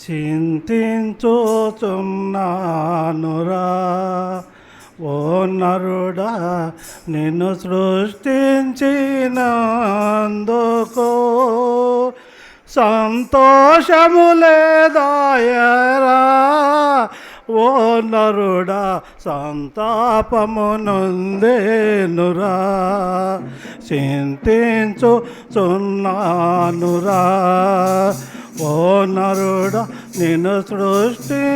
చింతించుచున్నానురా. ఓ నరుడా నిన్ను సృష్టించినందుకో. సంతోషములేదాయరా ఓ నరుడా సంతాపము నొందేనురా చింతించు చున్నానురా ఓ నరుడా నిన్ను సృష్టించినందుకు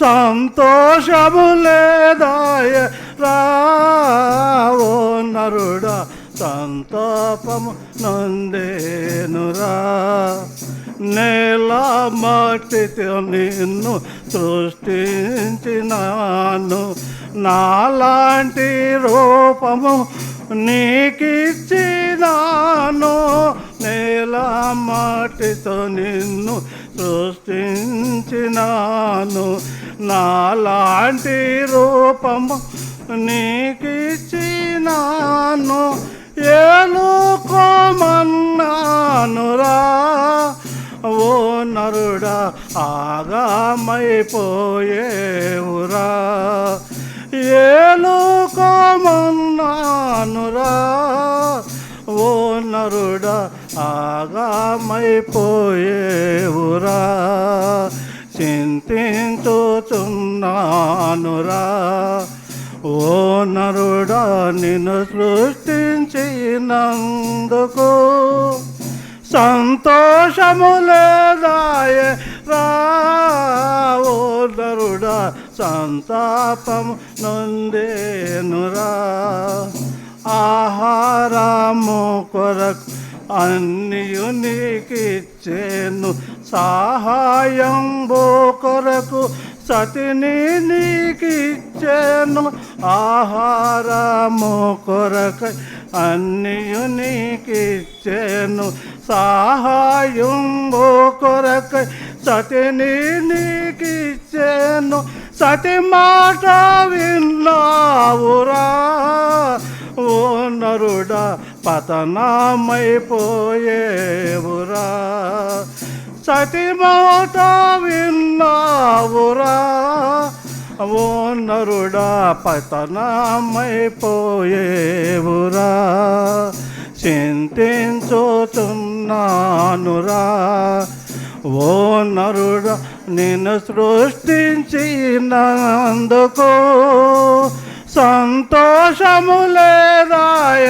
సంతోషము లేదాయ రా. ఓ నరుడా సంతాపము నందేనురా నేల మట్టితో నిన్ను సృష్టించినాను. నాలాంటి రూపము నీకిచ్చినాను నేల మాటితో నిన్ను సృష్టించినాను. నాలాంటి రూపము నీకిచ్చినాను ఏలుకోమన్నానురా. ఓ నరుడా ఆగామైపోయేవురా. ఏలుకోమన్నానురా ఓ నరుడా ఆగామైపోయేవురా చింతించుచున్నానురా. ఓ నరుడా నిన్ను సృష్టించినందుకు సంతోషము లేదాయ రా. ఓ నరుడా సంతాపం నొందేనురా. ఆహారము కొరకు అన్నియు నీకిచ్చేను. సహాయం కొరకు సతిని నీకిచ్చేను. ఆహారము కొరకు అన్నియు నీకిచ్చేను. సహాయం కొరకు సతిని నీకిచ్చేను. సతి మాట విన్నావురా? ఓ నరుడా పతనమైపోయేవురా? సతి మాట విన్నావురా? ఓ నరుడా పతనమైపోయేవురా? చింతించుచున్నానురా? ఓ నరుడా నిన్ను సృష్టించినందుకు సంతోషము లేదాయ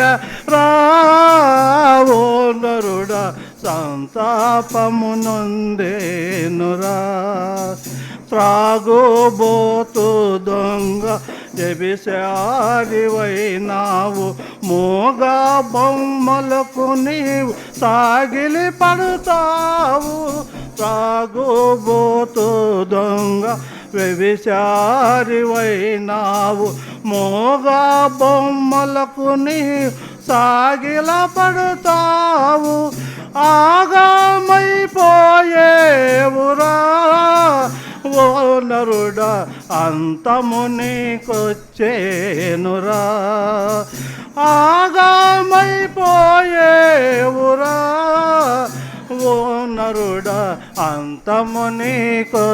రావో నరుడా సంతాపము నొందేనురా త్రాగుబోతు దొంగ జబిసారివైనావు మోగా బొమ్మలకు నీవు సాగిలి పడతావు త్రాగుబోతు దొంగ వ్యభిచారివైనావు. మోగా బొమ్మలకు నీ సాగిల పడతావు. ఆగమైపోయేవురా ఓ నరుడా అంతము నీకొచ్చేనురా. ఆగామైపోయే నరుడా అంతము నీకొచ్చేనురా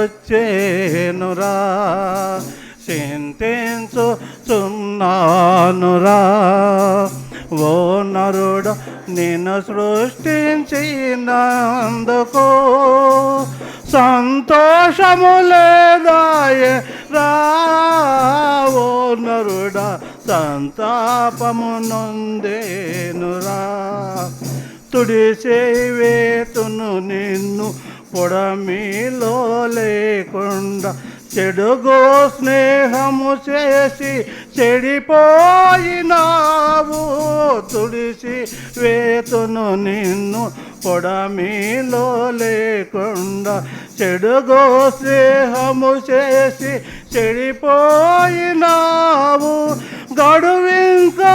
చింతించు చున్నానురా ఓ నరుడ నిన్ను సృష్టించినందుకు సంతోషము లేదాయ రావో నరుడ సంతాపము నొందేనురా. తుడిసేవేతును నిన్ను పొడమిలో లేకుండా చెడుగో స్నేహము చేసి చెడిపోయినావు. తుడిసి వేతును నిన్ను పొడమిలో లేకుండా చెడుగో స్నేహము చేసి చెడిపోయినావు. గడువించలేదాయరా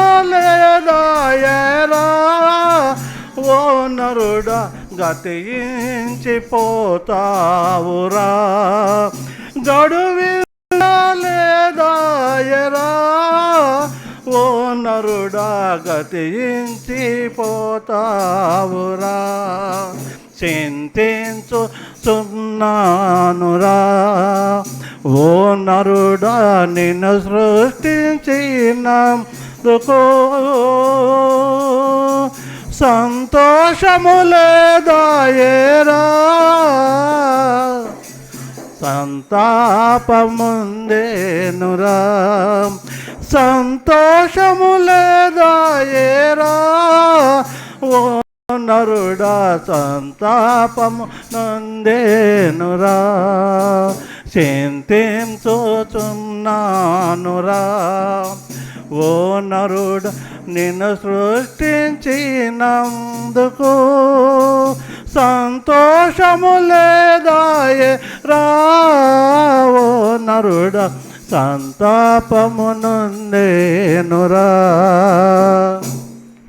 ఓ నరుడా గతించిపోతావురా గడువిలేదాయరా ఓ నరుడా గతించిపోతావురా చింతించుచున్నానురా ఓ నరుడా నిన్ను సృష్టించినందుకో. సంతోషము లేదాయేరా సంతాపముందేనురా సంతోషము లేదాయేరా ఓ నరుడా సంతాపము నందేనురా. చింతించుచున్నానురా ఓ నరుడు నిన్ను సృష్టించినందుకు సంతోషము లేదాయే రావో నరుడ సంతాపము నుండేనురా.